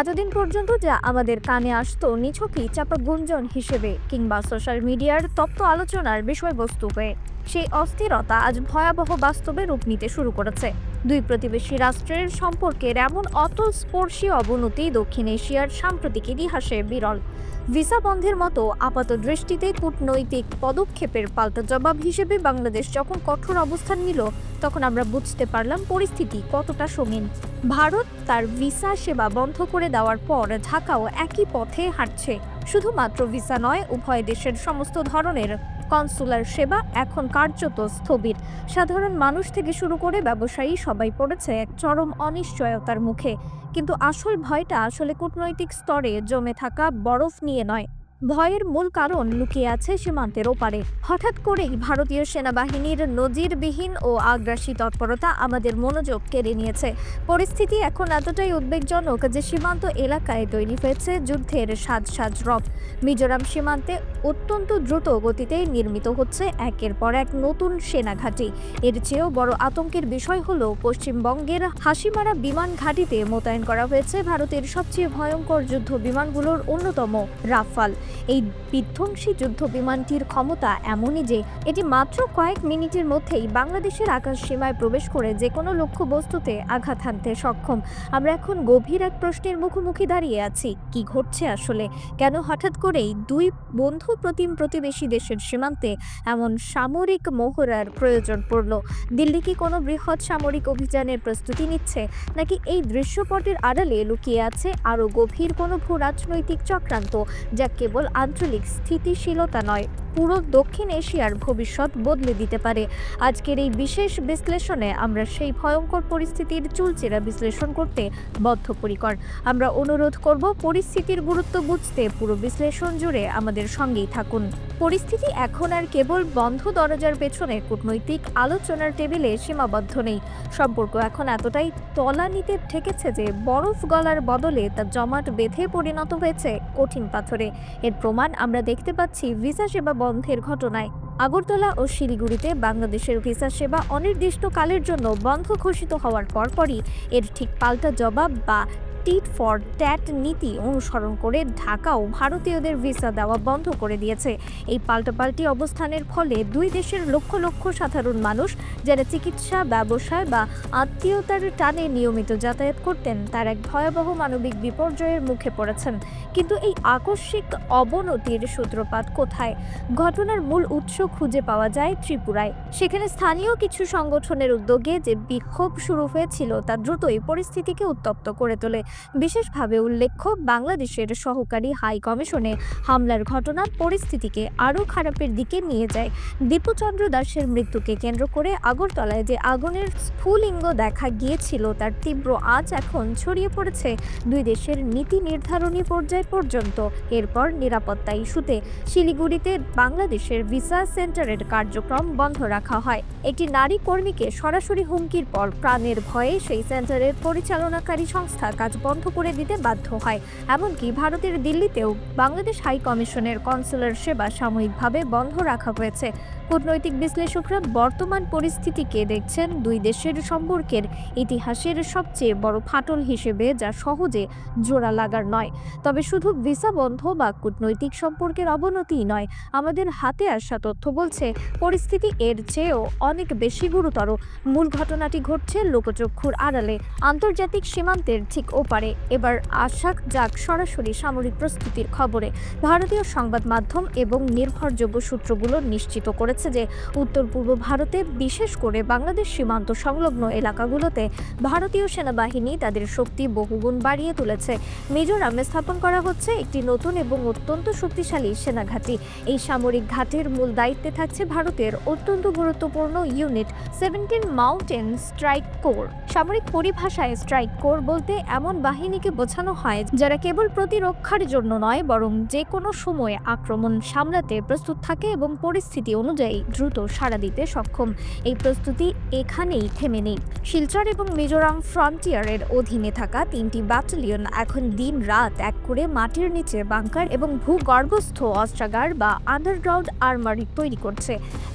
এতদিন পর্যন্ত যা আমাদের কানে আসতো নিছকই চাপা গুঞ্জন হিসেবে কিংবা সোশ্যাল মিডিয়ার তপ্ত আলোচনার বিষয়বস্তু হয়ে। সেই অস্থিরতা আজ ভয়াবহ বাস্তবে রূপ নিতে শুরু করেছে। দুই প্রতিবেশী রাষ্ট্রের সম্পর্কের এমন অতলস্পর্শী অবনতি দক্ষিণ এশিয়ার সাম্প্রতিক ইতিহাসে বিরল। ভিসা বন্ধের মতো আপাত দৃষ্টিতে কূটনৈতিক পদক্ষেপের পাল্টা জবাব হিসেবে বাংলাদেশ যখন কঠোর অবস্থান নিল, তখন আমরা বুঝতে পারলাম পরিস্থিতি কতটা সঙ্গীন। ভারত তার ভিসা সেবা বন্ধ করে দেওয়ার পর ঢাকাও একই পথে হাঁটছে। শুধুমাত্র ভিসা নয়, উভয় দেশের সমস্ত ধরনের কনসুলার সেবা এখন কার্যত স্থবির। সাধারণ মানুষ থেকে শুরু করে ব্যবসায়ী সবাই পড়েছে এক চরম অনিশ্চয়তার মুখে। কিন্তু আসল ভয়টা আসলে কূটনৈতিক স্তরে জমে থাকা বরফ নিয়ে নয়। ভয়ের মূল কারণ লুকিয়ে আছে সীমান্তের ওপারে। হঠাৎ করেই ভারতীয় সেনাবাহিনীর নজিরবিহীন ও আগ্রাসী তৎপরতা আমাদের মনোযোগ কেড়ে নিয়েছে। পরিস্থিতি এখন এতটাই উদ্বেগজনক যে সীমান্ত এলাকায় তৈরি হয়েছে যুদ্ধের সাজ সাজ রব। মিজোরাম সীমান্তে অত্যন্ত দ্রুত গতিতে নির্মিত হচ্ছে একের পর এক নতুন সেনাঘাঁটি এর চেয়েও বড় আতঙ্কের বিষয় হল পশ্চিমবঙ্গের হাসিমারা বিমান ঘাঁটিতে মোতায়েন করা হয়েছে ভারতের সবচেয়ে ভয়ঙ্কর যুদ্ধ বিমানগুলোর অন্যতম রাফাল। এই বিধ্বংসী যুদ্ধ বিমানটির ক্ষমতা এমনই যে এটি মাত্র কয়েক মিনিটের মধ্যেই বাংলাদেশের আকাশ সীমায় প্রবেশ করে যে কোনো লক্ষ্যবস্তুতে আঘাত হানতে সক্ষম। আমরা এখন গভীর এক প্রশ্নের মুখোমুখি দাঁড়িয়ে আছি, কি ঘটছে আসলে? কেন হঠাৎ করেই দুই বন্ধু প্রতিম প্রতিবেশী দেশের সীমান্তে এমন সামরিক মহড়ার প্রয়োজন পড়ল? দিল্লি কি কোনো বৃহৎ সামরিক অভিযানের প্রস্তুতি নিচ্ছে, নাকি এই দৃশ্যপটের আড়ালে লুকিয়ে আছে আরও গভীর কোনো ভূ রাজনৈতিক চক্রান্ত, যা কেবল আঞ্চলিক স্থিতিশীলতা নয়। পুরো দক্ষিণ এশিয়ার ভবিষ্যৎ বদলে দিতে পারে। আজকের এই বিশেষ বিশ্লেষণে আমরা সেই ভয়ঙ্কর পরিস্থিতির চুলচেরা বিশ্লেষণ করতে বদ্ধপরিকর। আমরা অনুরোধ করব পরিস্থিতির গুরুত্ব বুঝতে পুরো বিশ্লেষণ জুড়ে আমাদের সঙ্গেই থাকুন। পরিস্থিতি এখন আর কেবল বন্ধ দরজার পেছনে, কূটনৈতিক আলোচনার টেবিলে সীমাবদ্ধ নেই। সম্পর্ক এখন এতটাই তলানিতে ঠেকেছে যে বরফ গলার বদলে তা জমাট বেঁধে পরিণত হয়েছে কঠিন পাথরে। এর প্রমাণ আমরা দেখতে পাচ্ছি, ভিসা সেবা বন্ধের ঘটনায়। আগরতলা ও শিলিগুড়িতে বাংলাদেশের ভিসা সেবা অনির্দিষ্টকালের জন্য বন্ধ ঘোষিত হওয়ার পরপরই এর ঠিক পাল্টা জবাব বা টিট ফর ট্যাট নীতি অনুসরণ করে ঢাকাও ভারতীয়দের ভিসা দেওয়া বন্ধ করে দিয়েছে। এই পাল্টাপাল্টি অবস্থানের ফলে দুই দেশের লক্ষ লক্ষ সাধারণ মানুষ যারা চিকিৎসা, ব্যবসায় বা আত্মীয়তার টানে নিয়মিত যাতায়াত করতেন, তার এক ভয়াবহ মানবিক বিপর্যয়ের মুখে পড়েছেন। কিন্তু এই আকস্মিক অবনতির সূত্রপাত কোথায়? ঘটনার মূল উৎস খুঁজে পাওয়া যায় ত্রিপুরায়। সেখানে স্থানীয় কিছু সংগঠনের উদ্যোগে যে বিক্ষোভ শুরু হয়েছিল, তা দ্রুতই পরিস্থিতিকে উত্তপ্ত করে তোলে। বিশেষভাবে উল্লেখ্য, বাংলাদেশের সহকারী হাই কমিশনে হামলার ঘটনা পরিস্থিতিকে আরও খারাপের দিকে নিয়ে যায়। দীপুচন্দ্র দাসের মৃত্যুকে কেন্দ্র করে আগরতলায় যে আগুনের স্ফুলিঙ্গ দেখা গিয়েছিল, তার তীব্র আজ এখন ছড়িয়ে পড়েছে দুই দেশের নীতি নির্ধারণী পর্যায় পর্যন্ত। এরপর নিরাপত্তা ইস্যুতে শিলিগুড়িতে বাংলাদেশের ভিসা সেন্টারের কার্যক্রম বন্ধ রাখা হয়। একটি নারী কর্মীকে সরাসরি হুমকির পর প্রাণের ভয়ে সেই সেন্টারের পরিচালনাকারী সংস্থা কাজ বন্ধ করে দিতে বাধ্য হয়। এমনকি ভারতের দিল্লিতেও বাংলাদেশ হাই কমিশনের কনসুলার সেবা সাময়িকভাবে বন্ধ রাখা হয়েছে। কূটনৈতিক বিশ্লেষকরা বর্তমান পরিস্থিতিকে দেখছেন দুই দেশের সম্পর্কের ইতিহাসের সবচেয়ে বড় ফাটল হিসেবে, যা সহজে জোড়া লাগার নয়। তবে শুধু ভিসা বন্ধ বা কূটনৈতিক সম্পর্কের অবনতিই নয়, আমাদের হাতে আসা তথ্য বলছে, পরিস্থিতি এর চেয়েও অনেক বেশি গুরুতর। মূল ঘটনাটি ঘটছে লোকচক্ষুর আড়ালে। আন্তর্জাতিক সীমান্তের ঠিক ওপারে এবার আশাক যাক সরাসরি সামরিক প্রস্তুতির খবরে। ভারতীয় সংবাদ মাধ্যম এবং নির্ভরযোগ্য সূত্রগুলো নিশ্চিত করেছে যে উত্তর পূর্ব ভারতে বিশেষ করে বাংলাদেশ সীমান্ত সংলগ্ন এলাকাগুলোতে ভারতীয় সেনাবাহিনী তাদের শক্তি বহুগুণ বাড়িয়ে তুলেছে। মিজোরামে স্থাপন করা হচ্ছে একটি নতুন এবং অত্যন্ত শক্তিশালী সেনাঘাঁটি। এই সামরিক ঘাটের মূল দায়িত্বে থাকছে ভারতের অত্যন্ত গুরুত্বপূর্ণ unit seventeen mountain strike corps. সামরিক পরিভাষায় স্ট্রাইক কোর বলতে এমন বাহিনীকে বোঝানো হয় যারা কেবল প্রতিরক্ষার জন্য নয়, বরং যে কোনো সময়ে আক্রমণ সামলাতে প্রস্তুত থাকে এবং পরিস্থিতি অনুযায়ী দ্রুত সাড়া দিতে সক্ষম। এই প্রস্তুতি এখানেই থেমে নেই। শিলচর এবং মিজোরাম ফ্রন্টিয়ারের অধীনে থাকা তিনটি ব্যাটালিয়ন এখন দিন রাত এক করে মাটির নিচে বাংকার এবং ভূগর্ভস্থ অস্ত্রাগার বা আন্ডারগ্রাউন্ড আর্মারি তৈরি করছে।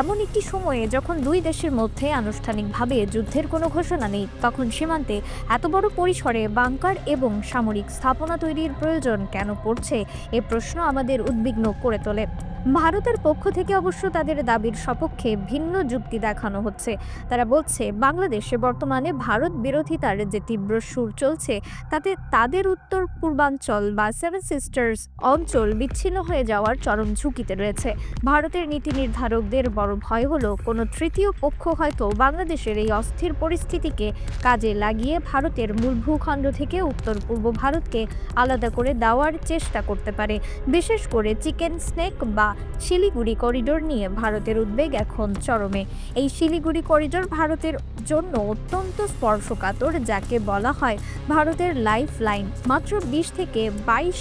এমন একটি সময়ে যখন দুই দেশের মধ্যে আনুষ্ঠানিকভাবে যুদ্ধের কোনো ঘোষণা নেই, তখন সীমান্তে এত বড় পরিসরে বাংকার এবং সামরিক স্থাপনা তৈরির প্রয়োজন কেন পড়ছে, এ প্রশ্ন আমাদের উদ্বিগ্ন করে তোলে। ভারতের পক্ষ থেকে অবশ্য তাদের দাবির সপক্ষে ভিন্ন যুক্তি দেখানো হচ্ছে। তারা বলছে, বাংলাদেশে বর্তমানে ভারত বিরোধিতার যে তীব্র সুর চলছে, তাতে তাদের উত্তর পূর্বাঞ্চল বা সেভেন সিস্টার্স অঞ্চল বিচ্ছিন্ন হয়ে যাওয়ার চরম ঝুঁকিতে রয়েছে। ভারতের নীতি নির্ধারকদের বড় ভয় হলো, কোনো তৃতীয় পক্ষ হয়তো বাংলাদেশের এই অস্থির পরিস্থিতিকে কাজে লাগিয়ে ভারতের মূল ভূখণ্ড থেকে উত্তর পূর্ব ভারতকে আলাদা করে দেওয়ার চেষ্টা করতে পারে। বিশেষ করে চিকেন স্নেক বা শিলিগুড়ি করিডোর নিয়ে ভারতের উদ্বেগ এখন চরমে। এই শিলিগুড়ি করিডোর ভারতের জন্য অত্যন্ত স্পর্শকাতর, যাকে বলা হয় ভারতের লাইফ লাইন মাত্র বিশ থেকে বাইশ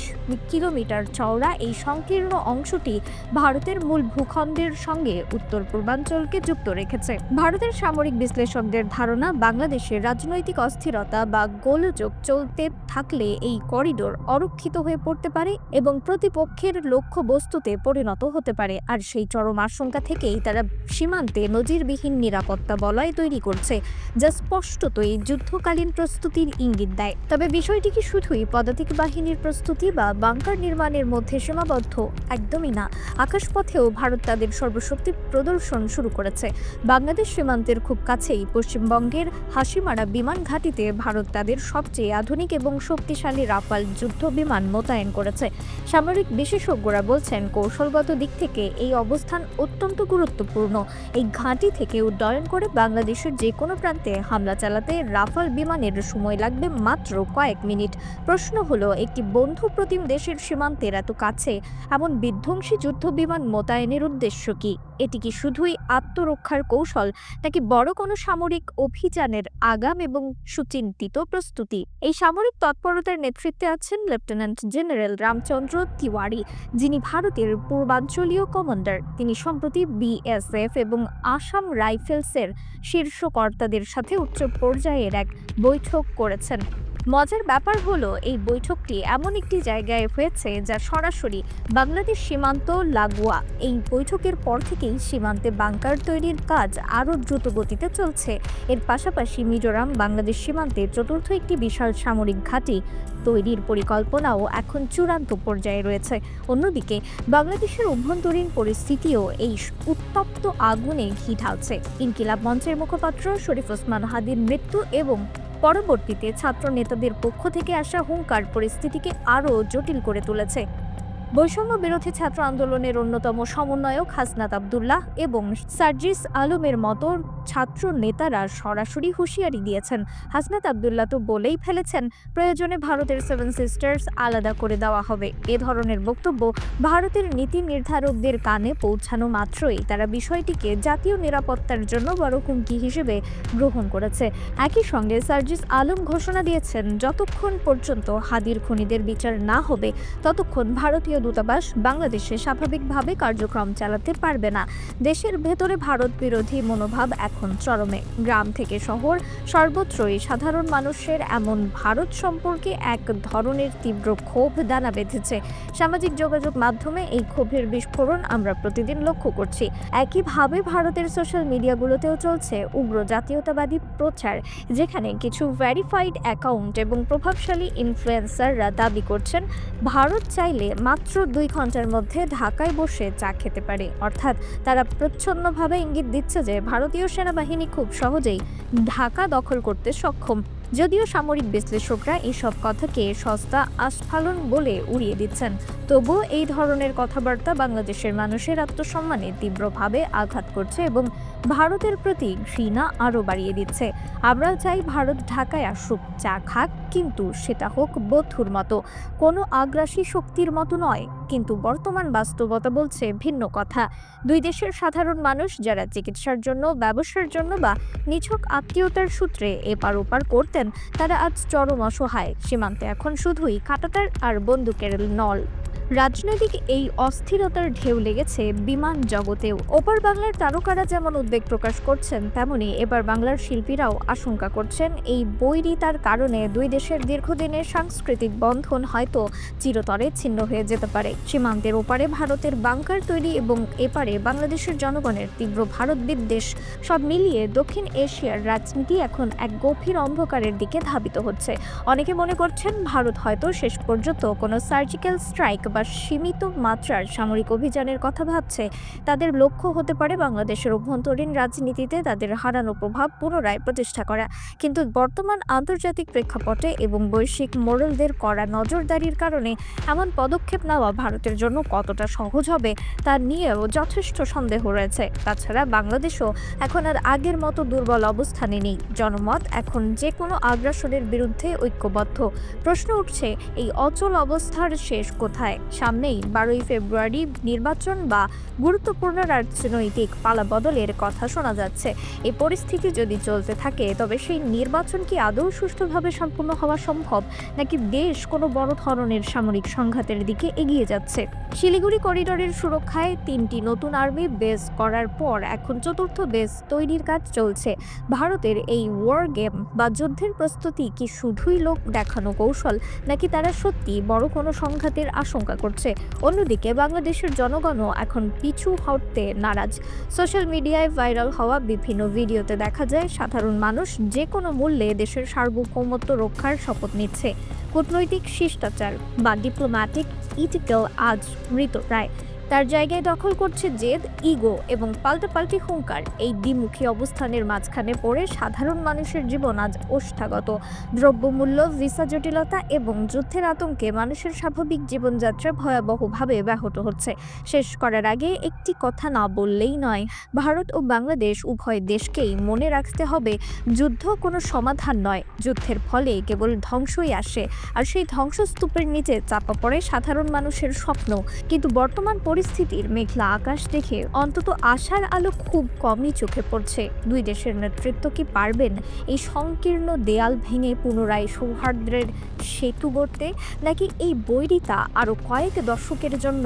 কিলোমিটার চওড়া এই সংকীর্ণ অংশটি ভারতের মূল ভূখণ্ডের সঙ্গে উত্তর পূর্বাঞ্চলকে যুক্ত রেখেছে। ভারতের সামরিক বিশ্লেষকদের ধারণা, বাংলাদেশের রাজনৈতিক অস্থিরতা বা গোলযোগ চলতে থাকলে এই করিডোর অরক্ষিত হয়ে পড়তে পারে এবং প্রতিপক্ষের লক্ষ্য বস্তুতে পরিণত হতে পারে, আর সেই চরম আশঙ্কা থেকেই তারা সীমান্তে নজিরবিহীন নিরাপত্তা বলয় তৈরি করছে, যা স্পষ্টতই যুদ্ধকালীন প্রস্তুতির ইঙ্গিত দেয়। তবে বিষয়টি কি শুধুই পদাতিক বাহিনীর প্রস্তুতি বা বাংকার নির্মাণের মধ্যে সীমাবদ্ধ? একদমই না। আকাশপথেও ভারত তাদের সর্বশক্তি প্রদর্শন শুরু করেছে। বাংলাদেশ সীমান্তের খুব কাছেই পশ্চিমবঙ্গের হাসিমারা বিমান ঘাঁটিতে ভারত তাদের সবচেয়ে আধুনিক এবং শক্তিশালী রাফাল যুদ্ধ বিমান মোতায়েন করেছে। সামরিক বিশেষজ্ঞরা বলছেন, কৌশলগত দিক থেকে এই অবস্থান অত্যন্ত গুরুত্বপূর্ণ। এই ঘাঁটি থেকে উড্ডয়ন করে বাংলাদেশের যে কোনো প্রান্তে হামলা চালাতে রাফাল বিমানের সময় লাগবে মাত্র কয়েক মিনিট। প্রশ্ন হলো, একটি বন্ধু প্রতিম দেশের সীমান্তের এত কাছে, এমন বিধ্বংসী যুদ্ধ বিমান মোতায়েনের উদ্দেশ্য কি? এটি কি শুধুই আত্মরক্ষার কৌশল, নাকি বড় কোনো সামরিক অভিযানের আগাম এবং সুচিন্তিত প্রস্তুতি? এই সামরিক তৎপরতার নেতৃত্বে আছেন লেফটেন্যান্ট জেনারেল রামচন্দ্র তিওয়ারি, যিনি ভারতের পূর্বাঞ্চলীয় কমান্ডার। তিনি সম্প্রতি বিএসএফ এবং আসাম রাইফেলসের শীর্ষ কর্তাদের সাথে উচ্চ পর্যায়ের এক বৈঠক করেছেন। মজার ব্যাপার হলো, এই বৈঠকটি এমন একটি জায়গায় হয়েছে যা সরাসরি বাংলাদেশ সীমান্ত লাগোয়া। এই বৈঠকের পর থেকেই সীমান্তে বাংকার তৈরির কাজ আরও দ্রুত গতিতে চলছে। এর পাশাপাশি মিজোরাম বাংলাদেশ সীমান্তে চতুর্থ একটি বিশাল সামরিক ঘাঁটি তৈরির পরিকল্পনাও এখন চূড়ান্ত পর্যায়ে রয়েছে। অন্যদিকে, বাংলাদেশের অভ্যন্তরীণ পরিস্থিতিও এই উত্তপ্ত আগুনে ঘি ঢালছে। ইনকিলাব মঞ্চের মুখপাত্র শরীফ ওসমান হাদির মৃত্যু এবং পরবর্তীতে ছাত্র নেতাদের পক্ষ থেকে আসা হুঙ্কার পরিস্থিতিকে আরও জটিল করে তুলেছে। বৈষম্য বিরোধী ছাত্র আন্দোলনের অন্যতম সমন্বয়ক হাসনাত আবদুল্লাহ এবং সার্জিস আলমের মতো ছাত্র নেতারা সরাসরি হুঁশিয়ারি দিয়েছেন। হাসনাত আবদুল্লাহ তো বলেই ফেলেছেন, প্রয়োজনে ভারতের সেভেন সিস্টার্স আলাদা করে দেওয়া হবে। এ ধরনের বক্তব্য ভারতের নীতি নির্ধারকদের কানে পৌঁছানো মাত্রই। তারা বিষয়টিকে জাতীয় নিরাপত্তার জন্য বড় হুমকি হিসেবে গ্রহণ করেছে। একই সঙ্গে সার্জিস আলম ঘোষণা দিয়েছেন, যতক্ষণ পর্যন্ত হাদির খুনিদের বিচার না হবে, ততক্ষণ ভারতীয় দূতাবাস বাংলাদেশে স্বাভাবিকভাবে কার্যক্রম চালাতে পারবে না। দেশের ভেতরে ভারত বিরোধী মনোভাব এখন চরমে। গ্রাম থেকে শহর সর্বত্রই সাধারণ মানুষের এমন ভারত সম্পর্কে এক ধরনের তীব্র ক্ষোভ দানা বেঁধেছে। সামাজিক যোগাযোগ মাধ্যমে এই ক্ষোভের বিস্ফোরণ আমরা প্রতিদিন লক্ষ্য করছি। একইভাবে ভারতের সোশ্যাল মিডিয়াগুলোতেও চলছে উগ্র জাতীয়তাবাদী প্রচার, যেখানে কিছু ভেরিফাইড অ্যাকাউন্ট এবং প্রভাবশালী ইনফ্লুয়েন্সাররা দাবি করছেন, ভারত চাইলে মাত্র দুই ঘণ্টার মধ্যে ঢাকায় বসে চা খেতে পারে। অর্থাৎ তারা প্রচ্ছন্নভাবে ইঙ্গিত দিচ্ছে যে ভারতীয় সেনাবাহিনী খুব সহজেই ঢাকা দখল করতে সক্ষম। যদিও সামরিক বিশ্লেষকরা এইসব কথাকে সস্তা আস্ফালন বলে উড়িয়ে দিচ্ছেন। তবুও এই ধরনের কথাবার্তা বাংলাদেশের মানুষের আত্মসম্মানে তীব্রভাবে আঘাত করছে এবং ভারতের প্রতি ঘৃণা আরও বাড়িয়ে দিচ্ছে। আমরা চাই ভারত ঢাকায় আসুক, চা খাক, কিন্তু সেটা হোক বন্ধুর মতো। কোনো আগ্রাসী শক্তির মতো নয়। কিন্তু বর্তমান বাস্তবতা বলছে ভিন্ন কথা। দুই দেশের সাধারণ মানুষ যারা চিকিৎসার জন্য, ব্যবসার জন্য বা নিছক আত্মীয়তার সূত্রে এপার ওপার করতেন, তারা আজ চরম অসহায়। সীমান্তে এখন শুধুই কাটাতার আর বন্দুকের নল। রাজনৈতিক এই অস্থিরতার ঢেউ লেগেছে বিমান জগতেও। ওপার বাংলার তারকারা যেমন উদ্বেগ প্রকাশ করছেন, তেমনি এবার বাংলার শিল্পীরাও আশঙ্কা করছেন এই বৈরিতার কারণে দুই দেশের দীর্ঘদিনের সাংস্কৃতিক বন্ধন হয়তো চিরতরে ছিন্ন হয়ে যেতে পারে। সীমান্তের ওপারে ভারতের বাংকার তৈরি এবং এপারে বাংলাদেশের জনগণের তীব্র ভারত বিদ্বেষ সব মিলিয়ে দক্ষিণ এশিয়ার রাজনীতি এখন এক গভীর অন্ধকারের দিকে ধাবিত হচ্ছে। অনেকে মনে করছেন ভারত হয়তো শেষ পর্যন্ত কোনো সার্জিক্যাল স্ট্রাইক বা সীমিত মাত্রার সামরিক অভিযানের কথা ভাবছে। তাদের লক্ষ্য হতে পারে বাংলাদেশের অভ্যন্তরীণ রাজনীতিতে তাদের হারানো প্রভাব পুনরায় প্রতিষ্ঠা করা। কিন্তু বর্তমান আন্তর্জাতিক প্রেক্ষাপটে এবং বৈশ্বিক মোড়লদের করা নজরদারির কারণে এমন পদক্ষেপ নেওয়া ভারতের জন্য কতটা সহজ হবে তা নিয়েও যথেষ্ট সন্দেহ রয়েছে। তাছাড়া বাংলাদেশও এখন আর আগের মতো দুর্বল অবস্থানে নেই। জনমত এখন যে কোনো আগ্রাসনের বিরুদ্ধে ঐক্যবদ্ধ। প্রশ্ন উঠছে, এই অচল অবস্থার শেষ কোথায়? সামনেই বারোই ফেব্রুয়ারি নির্বাচন বা গুরুত্বপূর্ণ রাজনৈতিক পালাবদলের কথা শোনা যাচ্ছে। এই পরিস্থিতি যদি চলতে থাকে, তবে সেই নির্বাচন কি আদৌ সুষ্ঠুভাবে সম্পূর্ণ হওয়া সম্ভব, নাকি দেশ কোনো বড় ধরনের সামরিক সংঘাতের দিকে এগিয়ে যাচ্ছে? শিলিগুড়ি করিডোরের সুরক্ষায় তিনটি নতুন আর্মি বেস করার পর এখন চতুর্থ বেস তৈরির কাজ চলছে। ভারতের এই ওয়ার গেম বা যুদ্ধের প্রস্তুতি কি শুধুই লোক দেখানো কৌশল, নাকি তারা সত্যি বড় কোনো সংঘাতের আশঙ্কা করছে। অন্যদিকে বাংলাদেশের জনগণও এখন পিছু হটতে নারাজ। সোশ্যাল মিডিয়ায় ভাইরাল হওয়া বিভিন্ন ভিডিওতে দেখা যায়, সাধারণ মানুষ যে কোনো মূল্যে দেশের সার্বভৌমত্ব রক্ষার শপথ নিচ্ছে। কূটনৈতিক শিষ্টাচার বা ডিপ্লোম্যাটিক ইটিক্যাল আজ মৃতপ্রায় তার জায়গায় দখল করছে জেদ, ইগো এবং পাল্টাপাল্টি হুঙ্কার। এই দ্বিমুখী অবস্থানের মাঝখানে পড়ে সাধারণ মানুষের জীবন আজ ওষ্ঠাগত। দ্রব্যমূল্য, ভিসা জটিলতা এবং যুদ্ধের আতঙ্কে মানুষের স্বাভাবিক জীবনযাত্রা ভয়াবহভাবে ব্যাহত হচ্ছে। শেষ করার আগে একটি কথা না বললেই নয়, ভারত ও বাংলাদেশ উভয় দেশকেই মনে রাখতে হবে, যুদ্ধ কোনো সমাধান নয়, যুদ্ধের ফলে কেবল ধ্বংসই আসে। আর সেই ধ্বংসস্তূপের নিচে চাপা পড়ে সাধারণ মানুষের স্বপ্ন। কিন্তু বর্তমান পরিস্থিতির মেঘলা আকাশ দেখে অন্তত আশার আলো খুব কমই চোখে পড়ছে। দুই দেশের নেতৃত্ব কি পারবেন এই সংকীর্ণ দেয়াল ভেঙে পুনরায় সৌহার্দ্যের সেতু গড়তে, নাকি এই বৈরিতা আরও কয়েক দশকের জন্য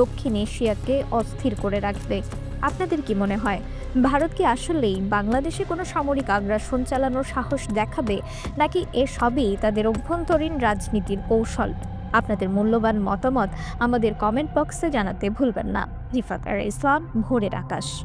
দক্ষিণ এশিয়াকে অস্থির করে রাখবে? আপনাদের কি মনে হয়? ভারত কি আসলেই বাংলাদেশে কোনো সামরিক আগ্রাসন চালানোর সাহস দেখাবে, নাকি এসবই তাদের অভ্যন্তরীণ রাজনীতির কৌশল? আপনাদের মূল্যবান মতামত আমাদের কমেন্ট বক্সে জানাতে ভুলবেন না। রিফাত আর ইসলাম ভোরের আকাশ।